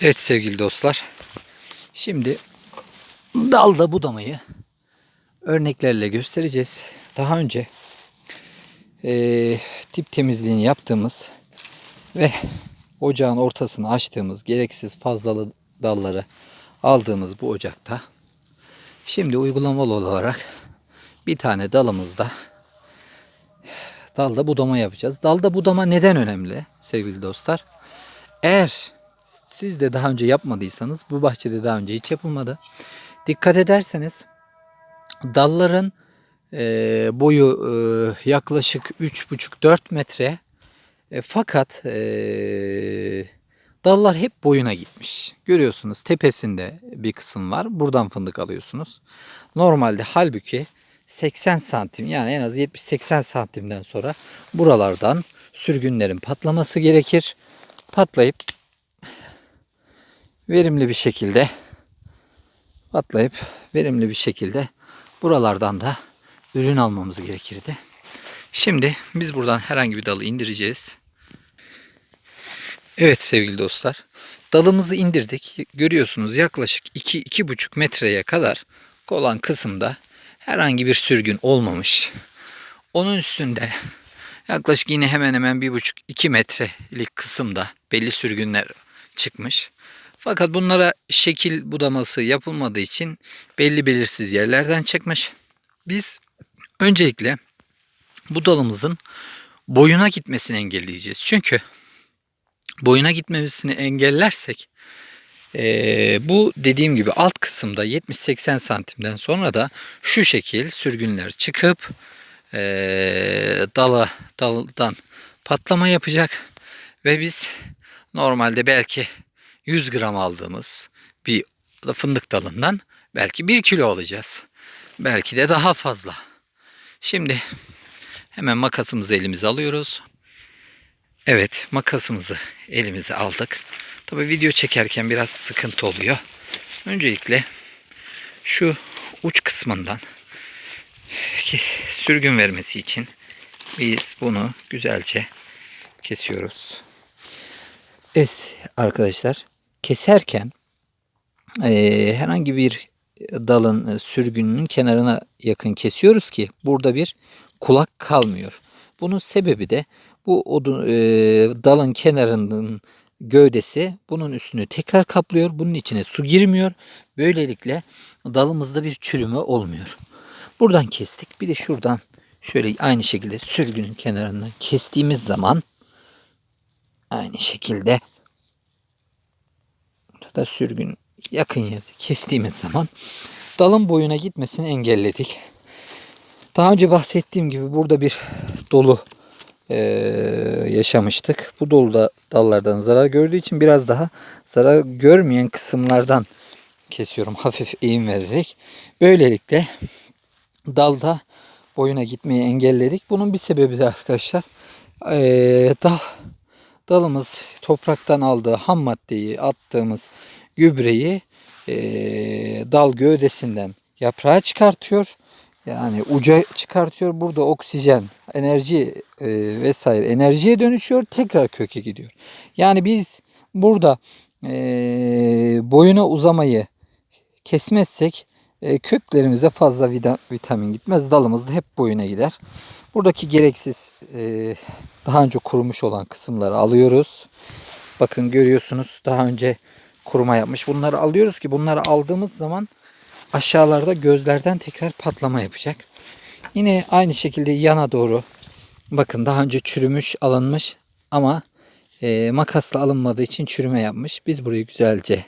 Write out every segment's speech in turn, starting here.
Evet sevgili dostlar. Şimdi dalda budamayı örneklerle göstereceğiz. Daha önce eee tip temizliğini yaptığımız ve ocağın ortasını açtığımız gereksiz fazlalı dalları aldığımız bu ocakta şimdi uygulamalı olarak bir tane dalımızda dalda budama yapacağız. Dalda budama neden önemli sevgili dostlar? Eğer siz de daha önce yapmadıysanız bu bahçede daha önce hiç yapılmadı. Dikkat ederseniz dalların e, boyu e, yaklaşık 3,5-4 metre E, fakat e, dallar hep boyuna gitmiş. Görüyorsunuz tepesinde bir kısım var. Buradan fındık alıyorsunuz. Normalde halbuki 80 santim yani en az 70-80 santimden sonra buralardan sürgünlerin patlaması gerekir. Patlayıp verimli bir şekilde patlayıp verimli bir şekilde buralardan da ürün almamız gerekirdi. Şimdi biz buradan herhangi bir dalı indireceğiz. Evet sevgili dostlar. Dalımızı indirdik. Görüyorsunuz yaklaşık 2-2,5 metreye kadar olan kısımda herhangi bir sürgün olmamış. Onun üstünde yaklaşık yine hemen hemen 1,5-2 metrelik kısımda belli sürgünler çıkmış. Fakat bunlara şekil budaması yapılmadığı için belli belirsiz yerlerden çıkmış. Biz öncelikle bu dalımızın boyuna gitmesini engelleyeceğiz. Çünkü boyuna gitmemesini engellersek eee, bu dediğim gibi alt kısımda 70-80 santimden sonra da şu şekil sürgünler çıkıp eee, dala daldan patlama yapacak ve biz normalde belki 100 gram aldığımız bir fındık dalından belki 1 kilo alacağız. Belki de daha fazla. Şimdi hemen makasımızı elimize alıyoruz. Evet makasımızı elimize aldık. Tabi video çekerken biraz sıkıntı oluyor. Öncelikle şu uç kısmından sürgün vermesi için biz bunu güzelce kesiyoruz. Es arkadaşlar keserken eee, herhangi bir dalın e, sürgününün kenarına yakın kesiyoruz ki burada bir kulak kalmıyor. Bunun sebebi de bu odun, eee, dalın kenarının gövdesi bunun üstünü tekrar kaplıyor. Bunun içine su girmiyor. Böylelikle dalımızda bir çürüme olmuyor. Buradan kestik. Bir de şuradan şöyle aynı şekilde sürgünün kenarından kestiğimiz zaman aynı şekilde da sürgün yakın yerde kestiğimiz zaman dalın boyuna gitmesini engelledik. Daha önce bahsettiğim gibi burada bir dolu eee, yaşamıştık. Bu doluda dallardan zarar gördüğü için biraz daha zarar görmeyen kısımlardan kesiyorum hafif eğim vererek. Böylelikle dalda boyuna gitmeyi engelledik. Bunun bir sebebi de arkadaşlar eee, dal dalımız topraktan aldığı ham maddeyi attığımız gübreyi eee, dal gövdesinden yaprağa çıkartıyor. Yani uca çıkartıyor. Burada oksijen, enerji eee, vesaire enerjiye dönüşüyor. Tekrar köke gidiyor. Yani biz burada eee, boyuna uzamayı kesmezsek e, köklerimize fazla vitamin gitmez. Dalımız da hep boyuna gider. Buradaki gereksiz e, daha önce kurumuş olan kısımları alıyoruz. Bakın görüyorsunuz daha önce kuruma yapmış. Bunları alıyoruz ki bunları aldığımız zaman aşağılarda gözlerden tekrar patlama yapacak. Yine aynı şekilde yana doğru bakın daha önce çürümüş alınmış ama e, makasla alınmadığı için çürüme yapmış. Biz burayı güzelce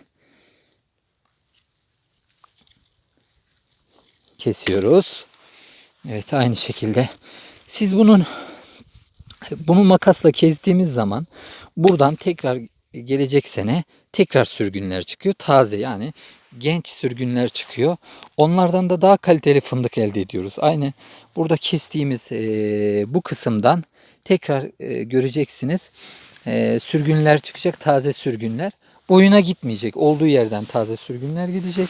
kesiyoruz. Evet aynı şekilde. Siz bunun bunu makasla kestiğimiz zaman buradan tekrar gelecek sene tekrar sürgünler çıkıyor. Taze yani genç sürgünler çıkıyor. Onlardan da daha kaliteli fındık elde ediyoruz. Aynı burada kestiğimiz eee, bu kısımdan tekrar eee, göreceksiniz. Eee, sürgünler çıkacak taze sürgünler. Boyuna gitmeyecek. Olduğu yerden taze sürgünler gidecek.